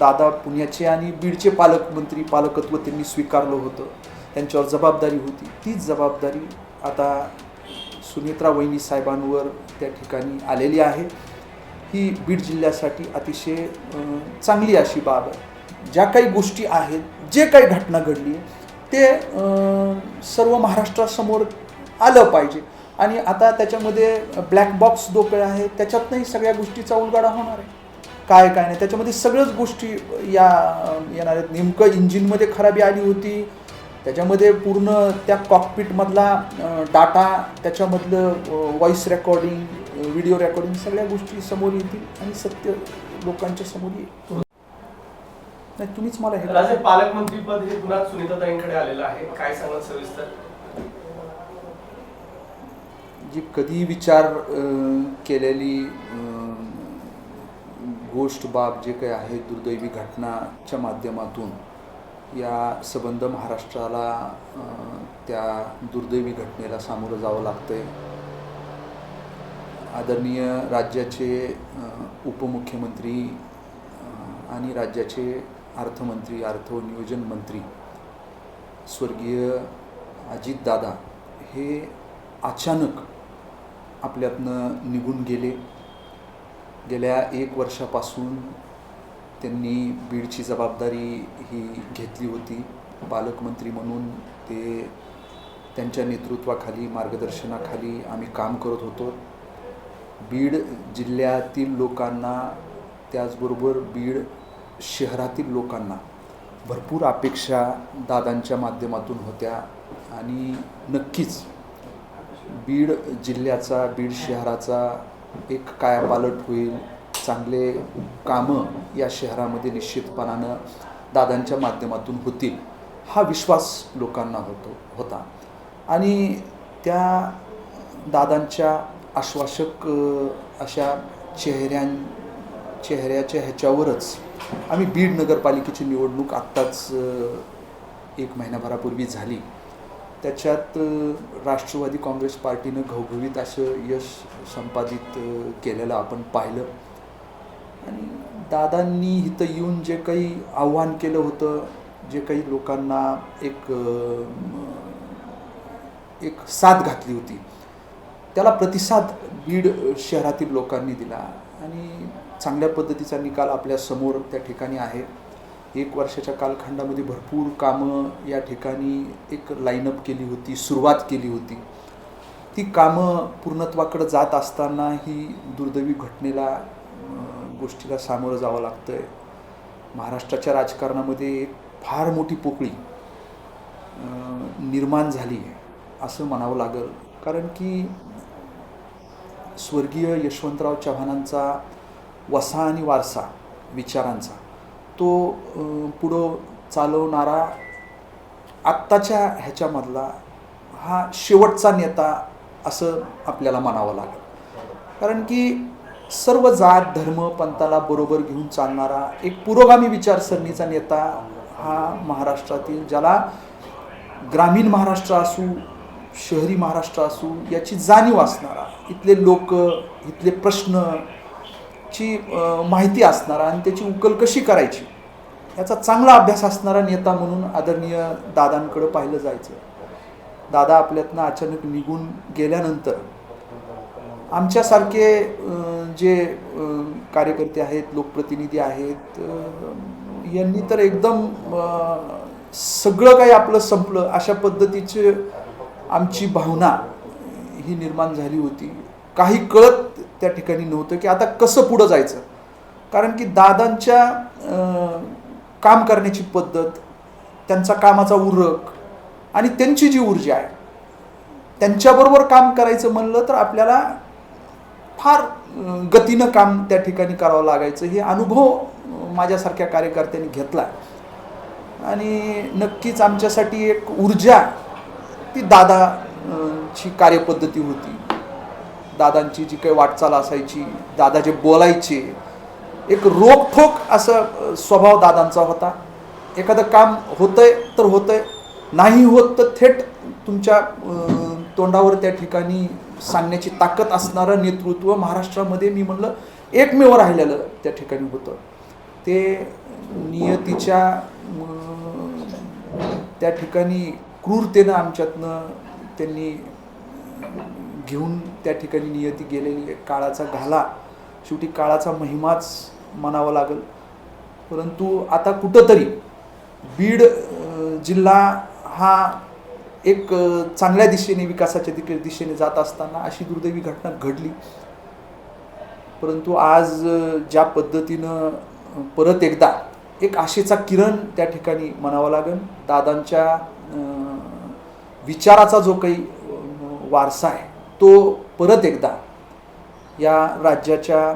दादा पुण्याचे आणि बीडचे पालकमंत्री पालकत्व त्यांनी स्वीकारलं होतं. त्यांच्यावर जबाबदारी होती. तीच जबाबदारी आता सुनेत्रा वहिनी साहेबांवर त्या ठिकाणी आलेली आहे. ही बीड जिल्ह्यासाठी अतिशय चांगली अशी बाब आहे. ज्या काही गोष्टी आहेत जे काही घटना घडली ते सर्व महाराष्ट्रासमोर आलं पाहिजे. आणि आता त्याच्यामध्ये ब्लॅक बॉक्स दोपेळ आहे त्याच्यातनंही सगळ्या गोष्टीचा उलगडा होणार आहे. काय काय नाही. त्याच्यामध्ये सगळ्याच गोष्टी या येणार आहेत. नेमकं इंजिनमध्ये खराबी आली होती. त्याच्यामध्ये पूर्ण त्या कॉकपिटमधला डाटा त्याच्यामधलं व्हॉइस रेकॉर्डिंग व्हिडिओ रेकॉर्डिंग सगळ्या गोष्टी समोर येतील आणि सत्य लोकांच्या समोर येईल. नाही तुम्हीच मला हे राजे पालकमंत्री पद हे पुन्हा सुनीताताईंकडे आलेलं आहे. काय सांगाल सविस्तर? जी कधी विचार केलेली गोष्ट बाब जे काही आहे दुर्दैवी घटनाच्या माध्यमातून या सबंध महाराष्ट्राला त्या दुर्दैवी घटनेला सामोरं जावं लागतंय. आदरणीय राज्याचे उपमुख्यमंत्री आणि राज्याचे अर्थमंत्री अर्थ व नियोजन मंत्री स्वर्गीय अजितदादा हे अचानक आपल्यातनं निघून गेले. गेल्या एक वर्षापासून त्यांनी बीडची जबाबदारी ही घेतली होती. पालकमंत्री म्हणून ते त्यांच्या नेतृत्वाखाली मार्गदर्शनाखाली आम्ही काम करत होतो. बीड जिल्ह्यातील लोकांना त्याचबरोबर बीड शहरातील लोकांना भरपूर अपेक्षा दादांच्या माध्यमातून होत्या आणि नक्कीच बीड जिल्ह्याचा बीड शहराचा एक कायापालट होईल चांगले कामं या शहरामध्ये निश्चितपणानं दादांच्या माध्यमातून होतील हा विश्वास लोकांना होतो होता. आणि त्या दादांच्या आश्वासक अशा चेहऱ्यां चेहऱ्याच्या ह्याच्यावरच आम्ही बीड नगरपालिकेची निवडणूक आत्ताच एक महिन्याभरापूर्वी झाली. त्याच्यात राष्ट्रवादी काँग्रेस पार्टीनं घवघवीत असं यश संपादित केलेलं आपण पाहिलं. आणि दादांनी इथं येऊन जे काही आव्हान केलं होतं जे काही लोकांना एक एक साथ घातली होती त्याला प्रतिसाद बीड शहरातील लोकांनी दिला. आणि चांगल्या पद्धतीचा निकाल आपल्यासमोर त्या ठिकाणी आहे. एक वर्षाच्या कालखंडामध्ये भरपूर कामं या ठिकाणी एक लाईनअप केली होती सुरुवात केली होती. ती कामं पूर्णत्वाकडं जात असताना ही दुर्दैवी घटनेला गोष्टीला सामोरं जावं लागतं आहे महाराष्ट्राच्या राजकारणामध्ये एक फार मोठी पोकळी निर्माण झाली आहे असं म्हणावं लागेल. कारण की स्वर्गीय यशवंतराव चव्हाणांचा वसा आणि वारसा विचारांचा तो पुढं चालवणारा आत्ताच्या ह्याच्यामधला हा शेवटचा नेता असं आपल्याला म्हणावं लागेल. कारण की सर्व जात धर्म पंथाला बरोबर घेऊन चालणारा एक पुरोगामी विचारसरणीचा नेता हा महाराष्ट्रातील ज्याला ग्रामीण महाराष्ट्र असू शहरी महाराष्ट्र असू याची जाणीव असणारा इथले लोक इथले प्रश्न ची माहिती असणारा आणि त्याची उकल कशी करायची याचा चांगला अभ्यास असणारा नेता म्हणून आदरणीय दादांकडं पाहिलं जायचं. दादा आपल्यातनं अचानक निघून गेल्यानंतर आमच्यासारखे जे कार्यकर्ते आहेत लोकप्रतिनिधी आहेत यांनी तर एकदम सगळं काही आपलं संपलं. अशा पद्धतीचे आमची भावना ही निर्माण झाली होती. काही कळत त्या ठिकाणी नव्हतं की आता कसं पुढं जायचं. कारण की दादांच्या काम करण्याची पद्धत त्यांचा कामाचा उरक आणि त्यांची जी ऊर्जा आहे त्यांच्याबरोबर काम करायचं म्हणलं तर आपल्याला फार गतीनं काम त्या ठिकाणी करावं लागायचं. हे अनुभव माझ्यासारख्या कार्यकर्त्यांनी घेतला आणि नक्कीच आमच्यासाठी एक ऊर्जा ती दादा ची कार्यपद्धती होती. दादांची जी काही वाटचाल असायची दादा जे बोलायचे एक रोखठोक असं स्वभाव दादांचा होता. एखादं काम होतंय तर होतंय नाही होत तर थेट तुमच्या तोंडावर त्या ठिकाणी सांगण्याची ताकद असणारं नेतृत्व महाराष्ट्रामध्ये मी म्हणलं एकमेव राहिलेलं त्या ठिकाणी होतं. ते नियतीच्या त्या ठिकाणी क्रूरतेनं आमच्यातनं त्यांनी घेऊन त्या ठिकाणी नियती गेलेली आहे. काळाचा घाला. शेवटी काळाचा महिमाच म्हणावा लागेल. परंतु आता कुठंतरी बीड जिल्हा हा एक चांगल्या दिशेने विकासाच्या दिशेने जात असताना अशी दुर्दैवी घटना घडली. परंतु आज ज्या पद्धतीनं परत एकदा एक आशेचा किरण त्या ठिकाणी म्हणावा लागेल. दादांच्या विचाराचा जो काही वारसा आहे तो परत एकदा या राज्याच्या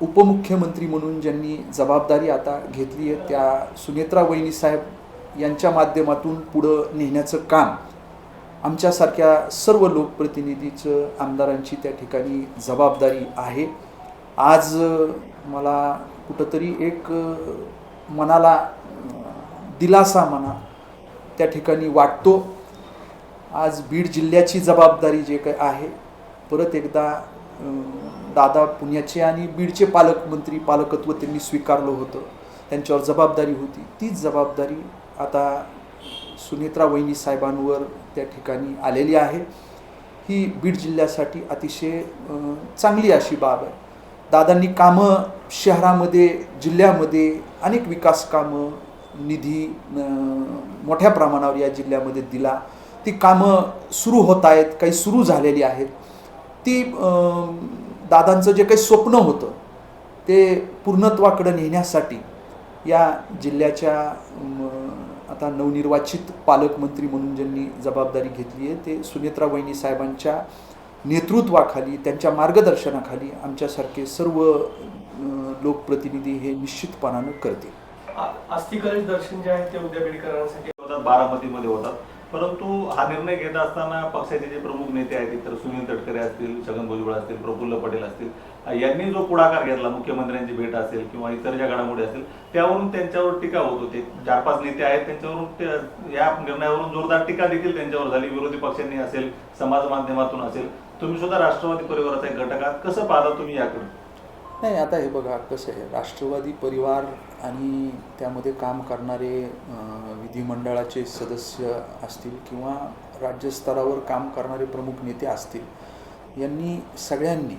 उपमुख्यमंत्री म्हणून ज्यांनी जबाबदारी आता घेतली आहे त्या सुनेत्रा वहिनीसाहेब यांच्या माध्यमातून पुढं नेण्याचं काम आमच्यासारख्या सर्व लोकप्रतिनिधीचं आमदारांची त्या ठिकाणी जबाबदारी आहे. आज मला कुठंतरी एक मनाला दिलासा म्हणा त्या ठिकाणी वाटतो. आज बीड जिल्ह्याची जबाबदारी जे काही आहे परत एकदा दादा पुण्याचे आणि बीडचे पालकमंत्री पालकत्व त्यांनी स्वीकारलं होतं. त्यांच्यावर जबाबदारी होती. तीच जबाबदारी आता सुनेत्रा वहिनी साहेबांवर त्या ठिकाणी आलेली आहे. ही बीड जिल्ह्यासाठी अतिशय चांगली अशी बाब आहे. दादांनी कामं शहरामध्ये जिल्ह्यामध्ये अनेक विकास कामं निधी मोठ्या प्रमाणावर या जिल्ह्यामध्ये दिला. ती कामं सुरू होत आहेत काही सुरू झालेली आहेत. ती दादांचं जे काही स्वप्न होतं ते पूर्णत्वाकडे नेण्यासाठी या जिल्ह्याच्या आता नवनिर्वाचित पालकमंत्री म्हणून ज्यांनी जबाबदारी घेतली आहे ते सुनेत्रा वहिनी साहेबांच्या नेतृत्वाखाली त्यांच्या मार्गदर्शनाखाली आमच्यासारखे सर्व लोकप्रतिनिधी हे निश्चितपणानं करतील. आ- अस्थि कलश दर्शन जे आहे ते उद्या बीडकरांसाठी होतात बारामतीमध्ये होतात. परंतु हा निर्णय घेत असताना पक्षाचे जे प्रमुख नेते आहेत तर सुनील तटकरे असतील छगन भुजबळ असतील प्रफुल्ल पटेल असतील यांनी जो पुढाकार घेतला मुख्यमंत्र्यांची भेट असेल किंवा इतर ज्या घडामोडी असतील त्यावरून त्यांच्यावर टीका होत होते. चार पाच नेते आहेत त्यांच्यावरून या निर्णयावरून जोरदार टीका देखील त्यांच्यावर झाली. विरोधी पक्षांनी असेल समाज माध्यमातून असेल. तुम्ही सुद्धा राष्ट्रवादी परिवाराचा एक घटक आहात. कसं पाहता तुम्ही याकडे नाही आता हे बघा कसं आहे. राष्ट्रवादी परिवार आणि त्यामध्ये काम करणारे विधिमंडळाचे सदस्य असतील किंवा राज्यस्तरावर काम करणारे प्रमुख नेते असतील यांनी सगळ्यांनी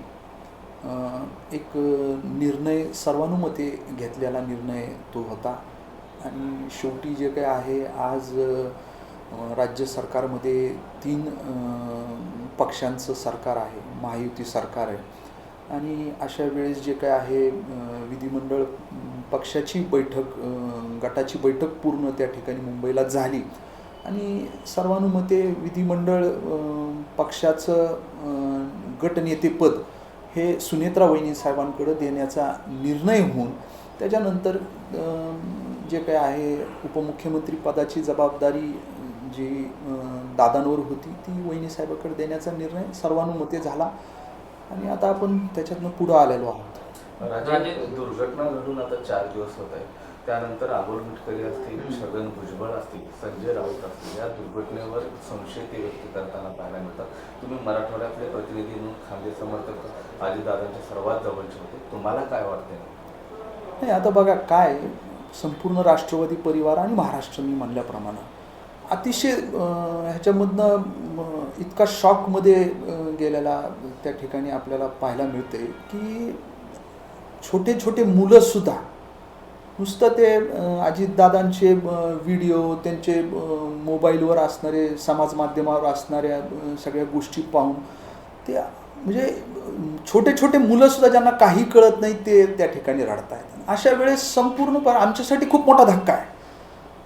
एक निर्णय सर्वानुमते घेतलेला निर्णय तो होता. आणि शेवटी जे काय आहे आज राज्य सरकारमध्ये तीन पक्षांचं सरकार आहे महायुती सरकार आहे. आणि अशा वेळेस जे काय आहे विधिमंडळ पक्षाची बैठक गटाची बैठक पूर्ण त्या ठिकाणी मुंबईला झाली. आणि सर्वानुमते विधिमंडळ पक्षाचं गटनेतेपद हे सुनेत्रा वहिनी साहेबांकडं देण्याचा निर्णय होऊन त्याच्यानंतर जे काय आहे उपमुख्यमंत्री पदाची जबाबदारी जी दादांवर होती ती वहिनी साहेबाकडे देण्याचा निर्णय सर्वानुमते झाला. आणि आता आपण त्याच्यातनं पुढं आलेलो आहोत. राजे दुर्घटना घडून आता चार दिवस होत आहे त्यानंतर अबोल मिटकरी असतील छगन भुजबळ असतील संजय राऊत असतील या दुर्घटनेवर संशय ते व्यक्त करताना पाहायला मिळतात. तुम्ही मराठवाड्यातले प्रतिनिधी म्हणून खांदे समर्थक अजितदादांच्या सर्वात जवळचे होते. तुम्हाला काय वाटते नाही आता बघा काय संपूर्ण राष्ट्रवादी परिवार आणि महाराष्ट्र मी म्हणल्याप्रमाणे अतिशय ह्याच्यामधनं इतका शॉकमध्ये गेलेला त्या ठिकाणी आपल्याला पाहायला मिळते की छोटे छोटे मुलंसुद्धा. नुसतं ते अजितदादांचे व्हिडिओ त्यांचे मोबाईलवर असणारे समाज माध्यमावर असणाऱ्या सगळ्या गोष्टी पाहून ते म्हणजे छोटे छोटे मुलंसुद्धा ज्यांना काही कळत नाही ते त्या ठिकाणी रडत आहेत अशा वेळेस संपूर्णपणे आमच्यासाठी खूप मोठा धक्का आहे.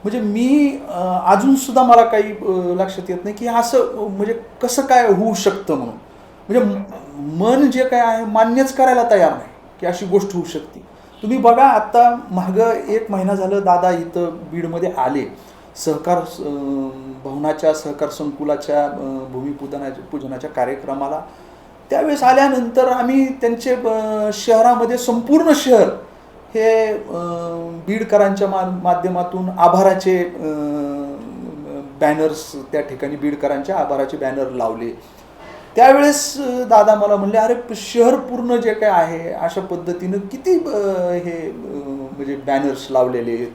म्हणजे मी अजूनसुद्धा मला काही लक्षात येत नाही की असं म्हणजे कसं काय होऊ शकतं म्हणून. म्हणजे मन जे काय आहे मान्यच करायला तयार नाही. की अशी गोष्ट होऊ शकते. तुम्ही बघा आत्ता मागं एक महिना झालं दादा इथं बीडमध्ये आले. सहकार भवनाच्या सहकार संकुलाच्या भूमिपूजनाच्या पूजनाच्या कार्यक्रमाला. त्यावेळेस आल्यानंतर आम्ही त्यांचे शहरामध्ये संपूर्ण शहर हे बीडकरांच्या मा माध्यमातून आभाराचे बॅनर्स त्या ठिकाणी बीडकरांच्या आभाराचे बॅनर लावले. त्यावेळेस दादा मला म्हणले अरे शहर पूर्ण जे काय आहे अशा पद्धतीनं किती हे म्हणजे बॅनर्स लावलेले आहेत?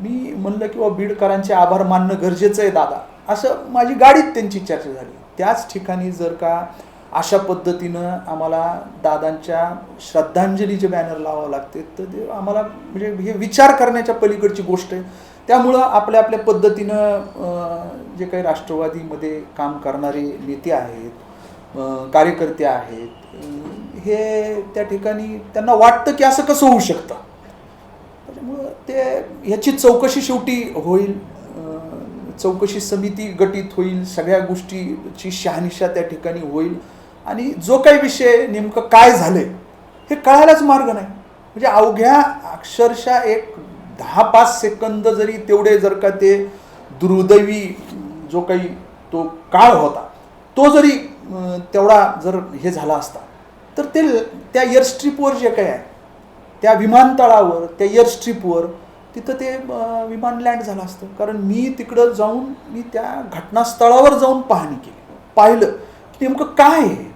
मी म्हणलं की बीडकरांचे आभार मानणं गरजेचं आहे दादा. असं माझी गाडीत त्यांची चर्चा झाली. त्याच ठिकाणी जर का अशा पद्धतीनं आम्हाला दादांच्या श्रद्धांजलीचे बॅनर लावावं लागते तर ते आम्हाला म्हणजे हे विचार करण्याच्या पलीकडची गोष्ट आहे. त्यामुळं आपल्या आपल्या पद्धतीनं जे काही राष्ट्रवादीमध्ये काम करणारे नेते आहेत कार्यकर्ते आहेत हे त्या ठिकाणी त्यांना वाटतं की असं कसं होऊ शकतं. त्याच्यामुळं ते ह्याची चौकशी शेवटी होईल चौकशी समिती गठीत होईल सगळ्या गोष्टीची शहानिशा त्या ठिकाणी होईल. आणि जो काही विषय नेमकं काय झालंय हे कळायलाच मार्ग नाही. म्हणजे अवघ्या अक्षरशः एक दहा पाच सेकंद जरी तेवढे जर का ते दुर्दैवी जो काही तो काळ होता तो जरी तेवढा जर हे झाला असता तर ते त्या एअरस्ट्रीपवर जे काय आहे त्या विमानतळावर त्या एअरस्ट्रीपवर तिथं ते विमान लँड झालं असतं. कारण मी तिकडं जाऊन मी त्या घटनास्थळावर जाऊन पाहणी केली. पाहिलं की नेमकं काय आहे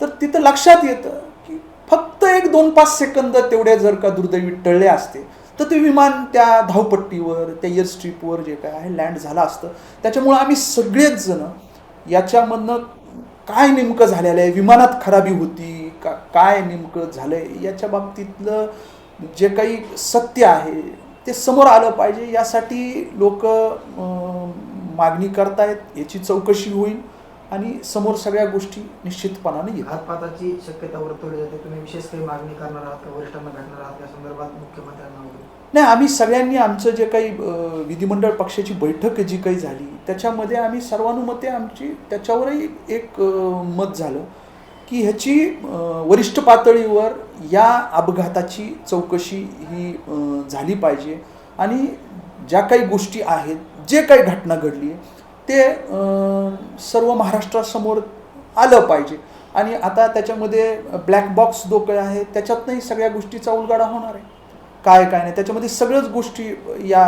तर तिथं लक्षात येतं की फक्त एक दोन पाच सेकंद तेवढे जर का दुर्दैवी टळले असते तर ते विमान त्या धावपट्टीवर त्या एअरस्ट्रीपवर जे काय आहे लँड झालं असतं. त्याच्यामुळं आम्ही सगळेच जण याच्यामधनं काय नेमकं झालेलं आहे विमानात खराबी होती का काय नेमकं झालं आहे याच्या बाबतीतलं जे काही सत्य आहे ते समोर आलं पाहिजे. यासाठी लोक मागणी करतायत याची चौकशी होईल. आणि समोर सगळ्या गोष्टी निश्चितपणाने येतात. घातपाताची शक्यता वर्तवली जाते. तुम्ही विशेष काही मागणी करणार आहात का? वरिष्ठांना भेटणार आहात? या संदर्भात मुख्यमंत्र्यांना नाही आम्ही सगळ्यांनी आमचं जे काही विधिमंडळ पक्षाची बैठक जी काही झाली त्याच्यामध्ये आम्ही सर्वानुमते आमची त्याच्यावरही एक मत झालं की ह्याची वरिष्ठ पातळीवर या अपघाताची चौकशी ही झाली पाहिजे. आणि ज्या काही गोष्टी आहेत जे काही घटना घडली ते सर्व महाराष्ट्रासमोर आलं पाहिजे. आणि आता त्याच्यामध्ये ब्लॅक बॉक्स जो काही आहे त्याच्यातनंही सगळ्या गोष्टीचा उलगाडा होणार आहे. काय काय नाही त्याच्यामध्ये सगळ्याच गोष्टी या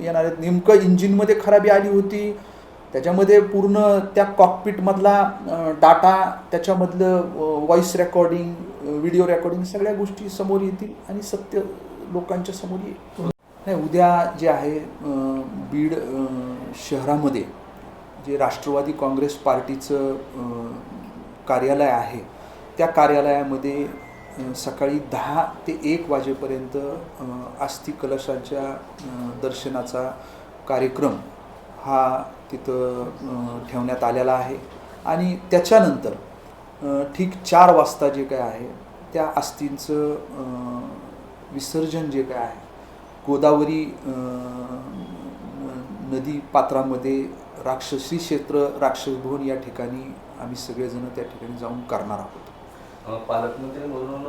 येणार आहेत. नेमकं इंजिनमध्ये खराबी आली होती त्याच्यामध्ये पूर्ण त्या कॉकपिटमधला डाटा त्याच्यामधलं व्हॉइस रेकॉर्डिंग व्हिडिओ रेकॉर्डिंग सगळ्या गोष्टी समोर येतील आणि सत्य लोकांच्या समोर येईल. नाही उद्या जे आहे बीड शहरामध्ये जे राष्ट्रवादी काँग्रेस पार्टीचं कार्यालय आहे त्या कार्यालयामध्ये सकाळी दहा ते एक वाजेपर्यंत अस्थि कलशाच्या दर्शनाचा कार्यक्रम हा तिथं ठेवण्यात आलेला आहे. आणि त्याच्यानंतर ठीक चार वाजता जे काय आहे त्या अस्थींचं विसर्जन जे काय आहे गोदावरी नदी पात्रामध्ये राक्षसी क्षेत्र राक्षस भवन या ठिकाणी आम्ही सगळेजण त्या ठिकाणी जाऊन करणार आहोत. पालकमंत्री म्हणून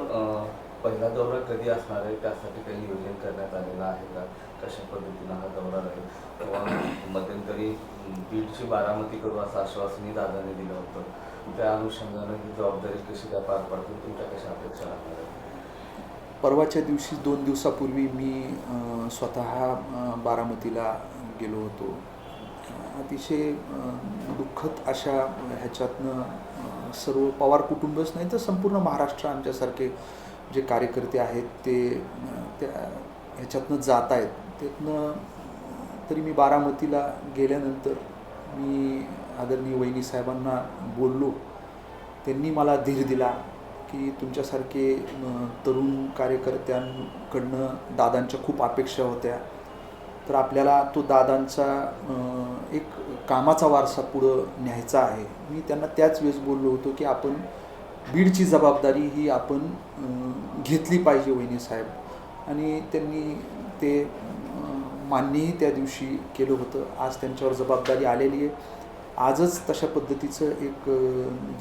पहिला दौरा कधी असणार आहे? त्यासाठी काही नियोजन करण्यात आलेलं आहे का? कशा पद्धतीनं हा दौरा राहील? किंवा मध्यंतरी बीडची बारामती करू असं आश्वासनही दादाने दिलं होतं. त्या अनुषंगानं ही जबाबदारी कशी काय पार पाडतील? तुमच्या कशा अपेक्षा राहणार आहेत? परवाच्या दिवशी दोन दिवसापूर्वी मी स्वतः बारामतीला गेलो होतो. अतिशय दुःखद अशा ह्याच्यातनं सर्व पवार कुटुंबच नाही तर संपूर्ण महाराष्ट्र आमच्यासारखे जे कार्यकर्ते आहेत ते त्या ह्याच्यातनं जात आहेत. त्यातनं तरी मी बारामतीला गेल्यानंतर मी आदरणीय वहिनी साहेबांना बोललो. त्यांनी मला धीर दिला की तुमच्यासारखे तरुण कार्यकर्त्यांकडनं दादांच्या खूप अपेक्षा होत्या. तर आपल्याला तो दादांचा एक कामाचा वारसा पुढं न्यायचा आहे. मी त्यांना त्याच वेळेस बोललो होतो की आपण बीडची जबाबदारी ही आपण घेतली पाहिजे वहिनी साहेब. आणि त्यांनी ते मान्यही त्या दिवशी केलं होतं. आज त्यांच्यावर जबाबदारी आलेली आहे. आजच तशा पद्धतीचं एक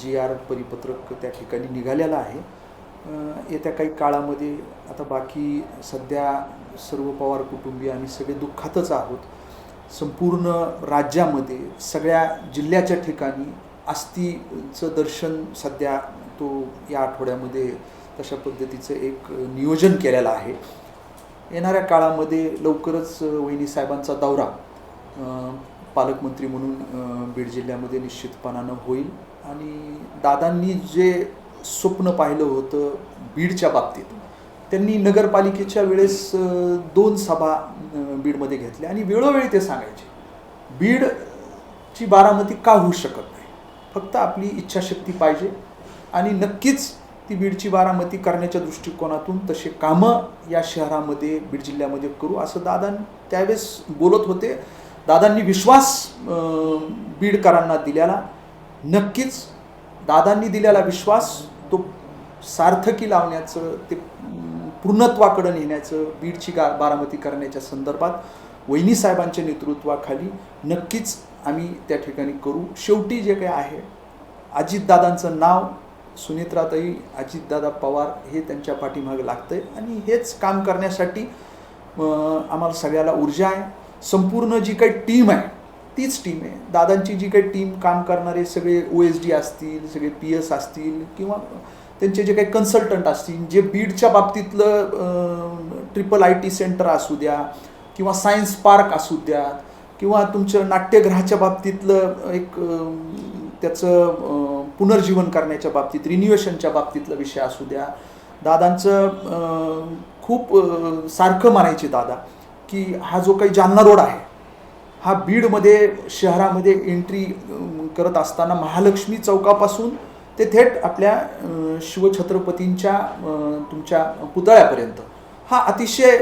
जी आर परिपत्रक त्या ठिकाणी निघालेलं आहे. येत्या काही काळामध्ये आता बाकी सध्या सर्व पवार कुटुंबीय आम्ही सगळे दुःखातच आहोत. संपूर्ण राज्यामध्ये सगळ्या जिल्ह्याच्या ठिकाणी अस्थीचं दर्शन सध्या तो या आठवड्यामध्ये तशा पद्धतीचं एक नियोजन केलेलं आहे. येणाऱ्या काळामध्ये लवकरच वहिनी साहेबांचा दौरा पालकमंत्री म्हणून बीड जिल्ह्यामध्ये निश्चितपणानं होईल. आणि दादांनी जे स्वप्न पाहिलं होतं बीडच्या बाबतीत. त्यांनी नगरपालिकेच्या वेळेस दोन सभा बीडमध्ये घेतल्या आणि वेळोवेळी ते सांगायचे बीडची बारामती का होऊ शकत नाही? फक्त आपली इच्छाशक्ती पाहिजे आणि नक्कीच ती बीडची बारामती करण्याच्या दृष्टिकोनातून तसे कामं या शहरामध्ये बीड जिल्ह्यामध्ये करू असं दादा त्यावेळेस बोलत होते. दादांनी विश्वास बीडकरांना दिलेला. नक्कीच दादांनी दिलेला विश्वास तो सार्थकी लावण्याचं ते पूर्णत्वाकडं नेण्याचं बीडची गा बारामती करण्याच्या संदर्भात वहिनी साहेबांच्या नेतृत्वाखाली नक्कीच आम्ही त्या ठिकाणी करू. शेवटी जे काही आहे अजितदादांचं नाव सुनेत्राताई अजितदादा पवार हे त्यांच्या पाठीमागे आहे आणि हेच काम करण्यासाठी आम्हाला सगळ्याला ऊर्जा आहे. संपूर्ण जी काही टीम आहे तीच टीम आहे. दादांची जी काही टीम काम करणारे सगळे ओ एस डी असतील सगळे पी एस असतील किंवा त्यांचे जे काही कन्सल्टंट असतील जे बीडच्या बाबतीतलं ट्रिपल आय टी सेंटर असू द्या किंवा सायन्स पार्क असू द्या किंवा तुमच्या नाट्यगृहाच्या बाबतीतलं एक त्याचं पुनर्जीवन करण्याच्या बाबतीत रिन्युएशनच्या बाबतीतला विषय असू द्या. दादांचं खूप सारखं मानायचे दादा की हा जो काही जालना रोड आहे हा बीडमध्ये शहरामध्ये एंट्री करत असताना महालक्ष्मी चौकापासून ते थेट आपल्या शिवछत्रपतींच्या तुमच्या पुतळ्यापर्यंत. हा अतिशय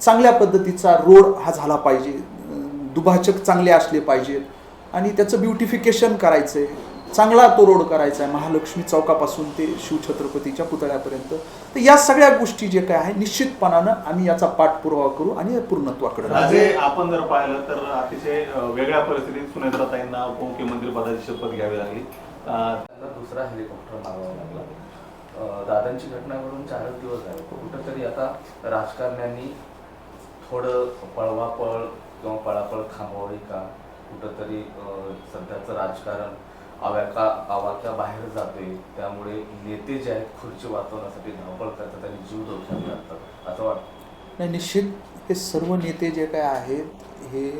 चांगल्या पद्धतीचा रोड हा झाला पाहिजे. दुभाचक चांगले असले पाहिजेत. आणि त्याचं ब्युटिफिकेशन करायचं आहे चांगला तो रोड करायचा आहे. महालक्ष्मी चौकापासून ते शिवछत्रपतीच्या पुतळ्यापर्यंत. तर या सगळ्या गोष्टी जे काय आहे निश्चितपणानं आम्ही याचा पाठपुरावा करू आणि पूर्णत्वाकडे राजे आपण जर पाहिलं तर अतिशय वेगळ्या परिस्थितीत सुनेत्राताईंना उपमुख्यमंत्री पदाची शपथ घ्यावी लागली. त्यांना दुसरा हेलिकॉप्टर मारावा लागला. दादांची घटना घडून चारच दिवस झाले. कुठंतरी आता राजकारण्यांनी थोडं पळवापळ किंवा पळापळ थांबवावी का? कुठंतरी सध्याचं राजकारण आव्याका आवाक्या बाहेर जाते त्यामुळे नेते जे आहेत खुर्ची वाचवण्यासाठी धावपळ करतात आणि जीव धोक्यात लागतात. असं वाटतं. नाही निश्चित हे सर्व नेते जे काय आहेत हे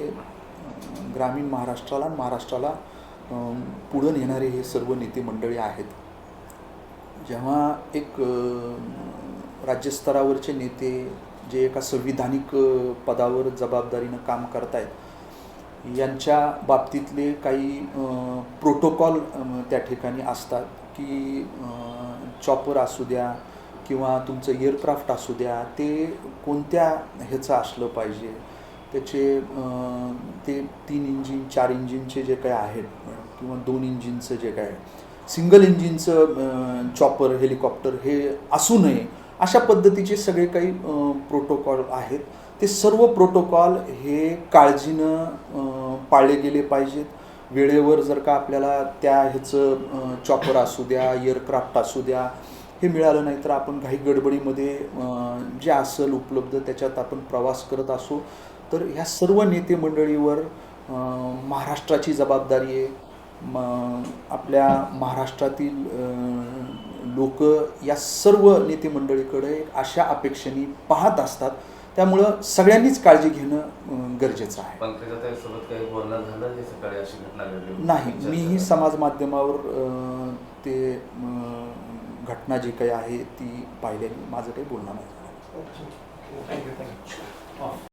ग्रामीण महाराष्ट्राला आणि महाराष्ट्राला पुढं नेणारे हे सर्व नेते मंडळी आहेत. जेव्हा एक राज्यस्तरावरचे नेते जे एका संविधानिक पदावर जबाबदारीनं काम करतायत यांच्या बाबतीतले काही प्रोटोकॉल त्या ठिकाणी असतात की चॉपर असू द्या किंवा तुमचं एअरक्राफ्ट असू द्या ते कोणत्या ह्याचं असलं पाहिजे? त्याचे ते तीन इंजिन चार इंजिनचे जे काही आहेत किंवा दोन इंजिनचं जे काय सिंगल इंजिनचं चॉपर हेलिकॉप्टर हे असू नये अशा पद्धतीचे सगळे काही प्रोटोकॉल आहेत. ते सर्व प्रोटोकॉल हे काळजीनं पाळले गेले पाहिजेत. वेळेवर जर का आपल्याला त्या ह्याचं चॉपर असू द्या एअरक्राफ्ट असू द्या हे मिळालं नाही तर आपण काही गडबडीमध्ये जे असेल उपलब्ध त्याच्यात आपण प्रवास करत असू. तर ह्या सर्व नेते मंडळीवर महाराष्ट्राची जबाबदारी आहे. म आपल्या महाराष्ट्रातील लोक या सर्व नेते मंडळीकडे अशा अपेक्षेने पाहत असतात. त्यामुळं सगळ्यांनीच काळजी घेणं गरजेचं आहे. पंकजाताई सोबत काही बोलणं झालं हे सकाळी अशी घटना घडली? होती. नाही मीही. समाज माध्यमावर ते घटना जी काही आहे ती पाहिलेली. माझं काही बोलणं नाही झालं. थँक्यू